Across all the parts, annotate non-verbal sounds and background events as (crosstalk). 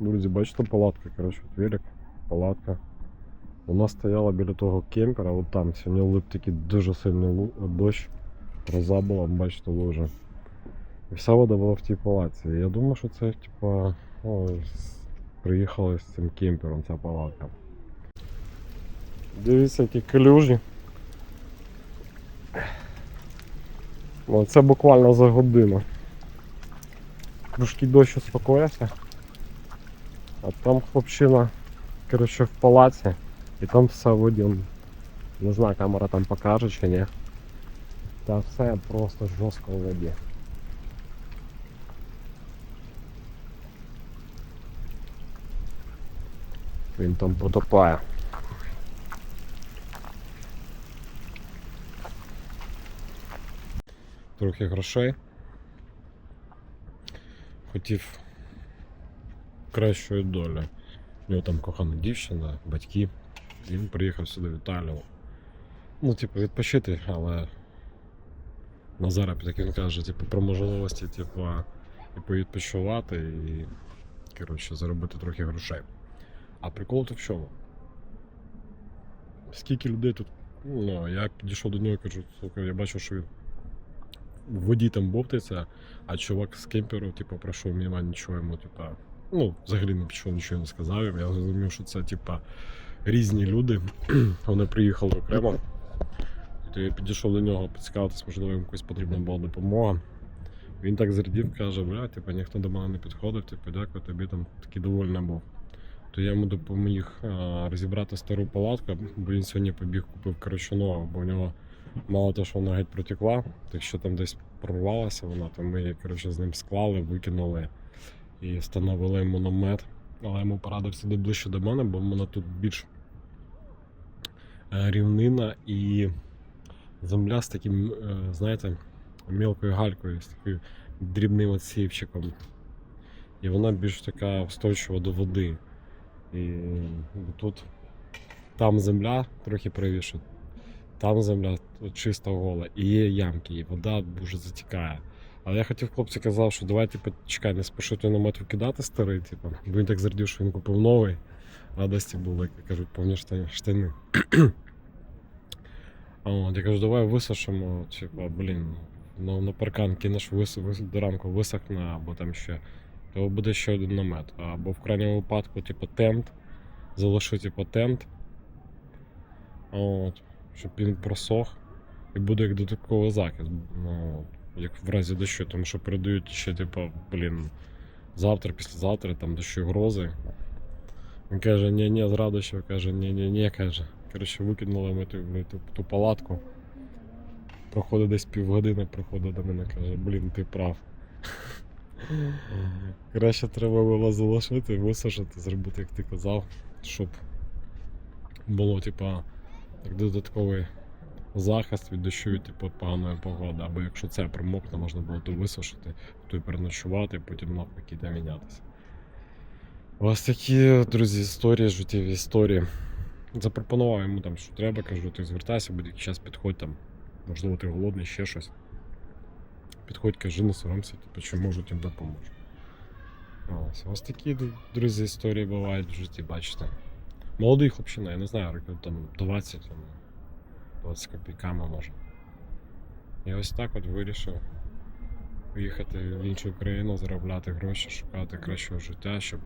Друзі, бачите, палатка, коротше, от велик, палатка. Вона стояла біля того кемпера, от там. Сьогодні лип такий дуже сильний дощ. Гроза була, бачите, лужа. І вся вода була в тій палатці. Я думаю, що це, типа, ну, приїхали з цим кемпером ця палатка. Дивіться, які калюжі. Ну, це буквально за годину. Трошки дощ успокоївся. А там хлопчина, коротше, в палаці. І там все в воді. Не знаю, камера там покаже чи ні. Та все просто жорстко в воді. Він там потопає. Трохи грошей. Хотів кращої долі. У нього там кохана дівчина, батьки. Він приїхав сюди в Італію. Ну, типу, відпочити, але на заробіток він каже, типу, про можливості, типу, типу, відпочивати і коротше, заробити трохи грошей. А прикол то в чому? Скільки людей тут. Ну, я підійшов до нього і кажу, слухай, я бачу, що він в воді там бовтається, а чувак з кемперу, типу, пройшов мимо нічого йому, типу, ну, взагалі нічого, нічого не сказав. Я зрозумів, що це, типа, різні люди. (clears throat) Вони приїхали окремо. То я підійшов до нього поцікавитись, можливо, йому якась потрібна була допомога. Він так зрадів, каже, бля, типу, ніхто до мене не підходив, типу, дякую, тобі там такий довольний був. То я йому допоміг а, розібрати стару палатку, бо він сьогодні побіг, купив коротше нову, бо у нього мало того, що вона геть протекла, так що там десь прорвалася вона, то ми її коротше, з ним склали, викинули і встановили йому намет. Але йому порадив сюди ближче до мене, бо в мене тут більш е, рівнина і земля з таким, е, знаєте, мілкою галькою, з таким дрібним отсівчиком. І вона більш така устойчива до води. І тут там земля трохи правіше, там земля от чисто гола, і є ямки, і вода дуже затікає. Але я хотів хлопці казав, що давай типу, чекай, не спішу той намет викидати старий, типу. Бо він так зрадів, що він купив новий. Радості були, як кажуть, повні штани. А От, я кажу, давай висушимо, типу, блін, ну, на паркан кинеш вис, вис, до ранку висохне, або там ще. То буде ще один намет. Або в крайньому випадку, типу, тент. Залишу, типу, тент. От, щоб він просох. І буде як додатковий захист. Ну, як в разі дощу, тому що передають ще, типу, блін, завтра, післязавтра, там дощу грози. Він каже, ні, ні, з радощів, каже, ні, ні, ні, каже. Коротше, викинули ми ту, ту, ту палатку. Проходить десь півгодини, приходить до мене, каже, блін, ти прав. Краще треба було залишити, висушити, зробити, як ти казав, щоб було, типа, як додатковий захист від дощу від типу, поганої погоди. Або якщо це промокне, можна було то висушити, то й переночувати, потім навпаки там мінятися. Ось такі, друзі, історії, життєві історії. Запропонував йому там, що треба, кажу, ти звертайся, будь-який час підходь там. Можливо, ти голодний, ще щось. Підходь, кажи, не соромся, типу, що можу, тим допоможу. Ось, ось такі, друзі, історії бувають в житті, бачите. Молодий хлопчина, я не знаю, років там 20, там, 20 копійками може. І ось так от вирішив поїхати в іншу країну, заробляти гроші, шукати кращого життя, щоб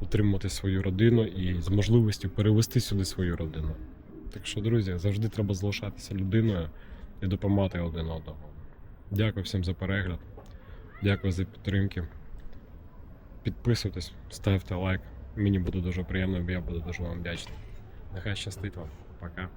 утримати свою родину і з можливістю перевести сюди свою родину. Так що, друзі, завжди треба залишатися людиною і допомагати один одному. Дякую всім за перегляд. Дякую за підтримки. Підписуйтесь, ставте лайк. Мені буде дуже приємно, я буду дуже вам вдячний. Нехай щастить вам. Пока.